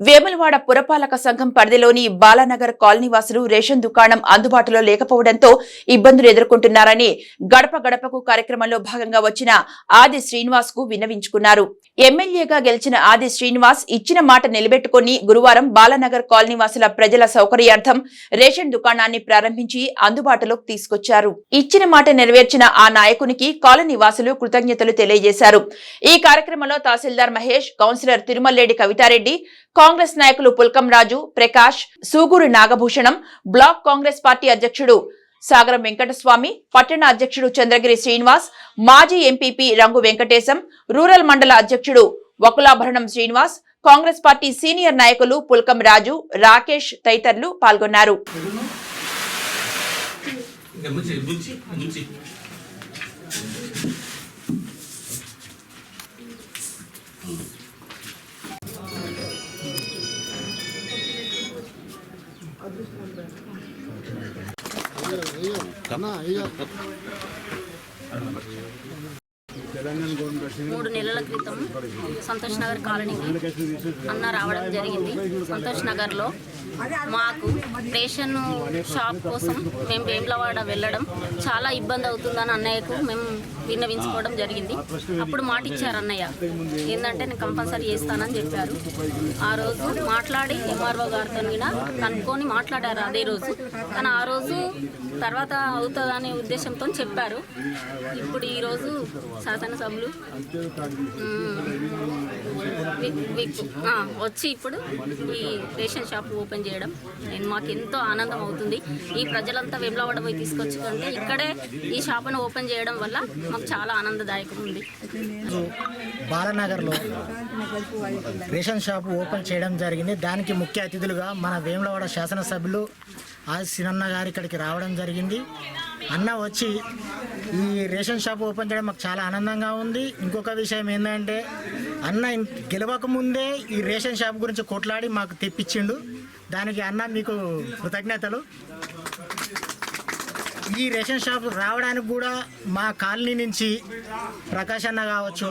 వేములవాడ పురపాలక సంఘం పరిధిలోని బాలానగర్ కాలనీవాసులు రేషన్ దుకాణం అందుబాటులో లేకపోవడంతో ఇబ్బందులు ఎదుర్కొంటున్నారని గడప గడపకు కార్యక్రమంలో భాగంగా వచ్చిన ఆది శ్రీనివాస్కు విన్నవించుకున్నారు. ఎమ్మెల్యేగా గెలిచిన ఆది శ్రీనివాస్ ఇచ్చిన మాట నిలబెట్టుకుని గురువారం బాలానగర్ కాలనీవాసుల ప్రజల సౌకర్యార్థం రేషన్ దుకాణాన్ని ప్రారంభించి అందుబాటులోకి తీసుకొచ్చారు. ఇచ్చిన మాట నెరవేర్చిన ఆ నాయకునికి కాలనీవాసులు కృతజ్ఞతలు తెలియజేశారు. ఈ కార్యక్రమంలో తహసీల్దార్ మహేష్ కౌన్సిలర్ తిరుమల్లేడి కవితారెడ్డి కాంగ్రెస్ నాయకులు పుల్కం రాజు ప్రకాష్ సూగూరు నాగభూషణం బ్లాక్ కాంగ్రెస్ పార్టీ అధ్యక్షుడు సాగరం వెంకటస్వామి పట్టణ అధ్యక్షుడు చంద్రగిరి శ్రీనివాస్ మాజీ ఎంపీపీ రంగు వెంకటేశం రూరల్ మండల అధ్యక్షుడు వకులాభరణం శ్రీనివాస్ కాంగ్రెస్ పార్టీ సీనియర్ నాయకులు పుల్కం రాజు రాకేష్ తదితరులు పాల్గొన్నారు. మూడు నెలల క్రితం సంతోష్ నగర్ కాలనీకి అన్న రావడం జరిగింది. సంతోష్ నగర్లో మాకు రేషన్ షాప్ కోసం మేము వేములవాడ వెళ్ళడం చాలా ఇబ్బంది అవుతుందని అన్నయ్యకు మేము విన్నవించుకోవడం జరిగింది. అప్పుడు మాట ఇచ్చారు అన్నయ్య. ఏంటంటే నేను కంపల్సరీ చేస్తానని చెప్పారు. ఆ రోజు మాట్లాడి ఎంఆర్ఓ గారితో కూడా కనుక్కొని మాట్లాడారు అదే రోజు. కానీ ఆ రోజు తర్వాత అవుతుందనే ఉద్దేశంతో చెప్పారు. ఇప్పుడు ఈరోజు శాసనసభ్యులు వచ్చి ఇప్పుడు ఈ రేషన్ షాప్ ఓపెన్ ఓపెన్ చేయడం నేను మాకు ఎంతో ఆనందం అవుతుంది. ఈ ప్రజలంతా వెమ్లవాడ పోయి తీసుకొచ్చుకుంటే ఇక్కడే ఈ షాపును ఓపెన్ చేయడం వల్ల మాకు చాలా ఆనందదాయకం ఉంది. బాలనగర్లో రేషన్ షాపు ఓపెన్ చేయడం జరిగింది. దానికి ముఖ్య అతిథులుగా మన వేములవాడ శాసనసభ్యులు ఆది సినన్న గారు ఇక్కడికి రావడం జరిగింది. అన్న వచ్చి ఈ రేషన్ షాప్ ఓపెన్ చేయడం మాకు చాలా ఆనందంగా ఉంది. ఇంకొక విషయం ఏంటంటే అన్న గెలవక ముందే ఈ రేషన్ షాప్ గురించి కొట్లాడి మాకు తెప్పించిండు. దానికి అన్న మీకు కృతజ్ఞతలు. ఈ రేషన్ షాప్ రావడానికి కూడా మా కాలనీ నుంచి ప్రకాష్ అన్న కావచ్చు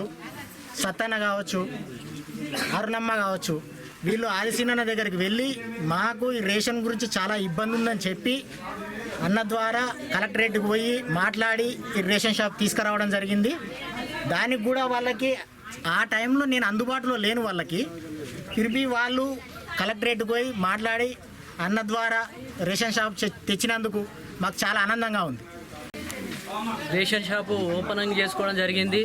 సత్తన్న కావచ్చు అరుణమ్మ కావచ్చు వీళ్ళు ఆదిశీనన్న దగ్గరికి వెళ్ళి మాకు ఈ రేషన్ గురించి చాలా ఇబ్బంది ఉందని చెప్పి అన్న ద్వారా కలెక్టరేట్కి పోయి మాట్లాడి ఈ రేషన్ షాప్ తీసుకురావడం జరిగింది. దానికి కూడా వాళ్ళకి ఆ టైంలో నేను అందుబాటులో లేను వాళ్ళకి తిరిగి వాళ్ళు కలెక్టరేట్కి పోయి మాట్లాడి అన్న ద్వారా రేషన్ షాప్ తెచ్చినందుకు మాకు చాలా ఆనందంగా ఉంది. రేషన్ షాపు ఓపెనింగ్ చేసుకోవడం జరిగింది.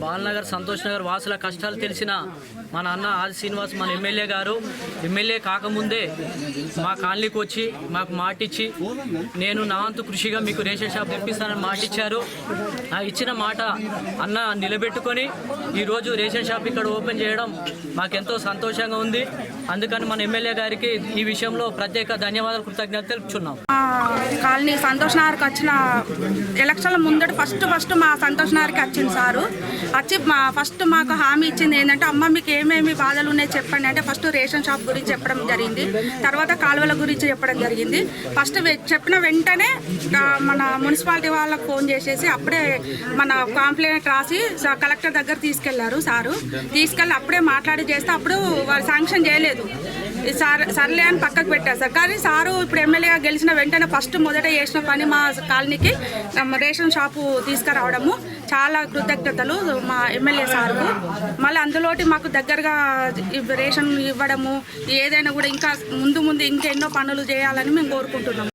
బాలనగర్ సంతోష్ నగర్ వాసుల కష్టాలు తెలిసిన మన అన్న ఆది శ్రీనివాస్ మన ఎమ్మెల్యే గారు. ఎమ్మెల్యే కాకముందే మా కాలనీకి వచ్చి మాకు మాటిచ్చి నేను నా వంతు కృషిగా మీకు రేషన్ షాప్ తెప్పిస్తానని మాటిచ్చారు. ఆ ఇచ్చిన మాట అన్న నిలబెట్టుకొని ఈరోజు రేషన్ షాప్ ఇక్కడ ఓపెన్ చేయడం మాకెంతో సంతోషంగా ఉంది. అందుకని మన ఎమ్మెల్యే గారికి ఈ విషయంలో ప్రత్యేక ధన్యవాదాలు కృతజ్ఞత తెలుపుచున్నాం. కాలనీ సంతోష్ నగర్కి వచ్చిన ఎలక్షన్ల ముందట ఫస్ట్ ఫస్ట్ మా సంతోష్ నగర్కి వచ్చింది సారు. వచ్చి మా ఫస్ట్ మాకు హామీ ఇచ్చింది ఏంటంటే అమ్మ మీకు ఏమేమి బాధలు ఉన్నాయి చెప్పండి అంటే ఫస్ట్ రేషన్ షాప్ గురించి చెప్పడం జరిగింది. తర్వాత కాలువల గురించి చెప్పడం జరిగింది. ఫస్ట్ చెప్పిన వెంటనే మన మున్సిపాలిటీ వాళ్ళకు ఫోన్ చేసేసి అప్పుడే మన కాంప్లైంట్ రాసి కలెక్టర్ దగ్గర తీసుకెళ్ళారు సారు. తీసుకెళ్ళి అప్పుడే మాట్లాడి చేస్తే అప్పుడు వాళ్ళు శాంక్షన్ చేయలేదు. సర్లే అని పక్కకు పెట్టారు సార్. కానీ సారు ఇప్పుడు ఎమ్మెల్యేగా గెలిచిన వెంటనే ఫస్ట్ మొదట చేసిన పని మా కాలనీకి రేషన్ షాపు తీసుకురావడము చాలా కృతజ్ఞతలు మా ఎమ్మెల్యే సార్కు. మళ్ళీ అందులోటి మాకు దగ్గరగా రేషన్ ఇవ్వడము ఏదైనా కూడా ఇంకా ముందు ముందు ఇంకెన్నో పనులు చేయాలని మేము కోరుకుంటున్నాం.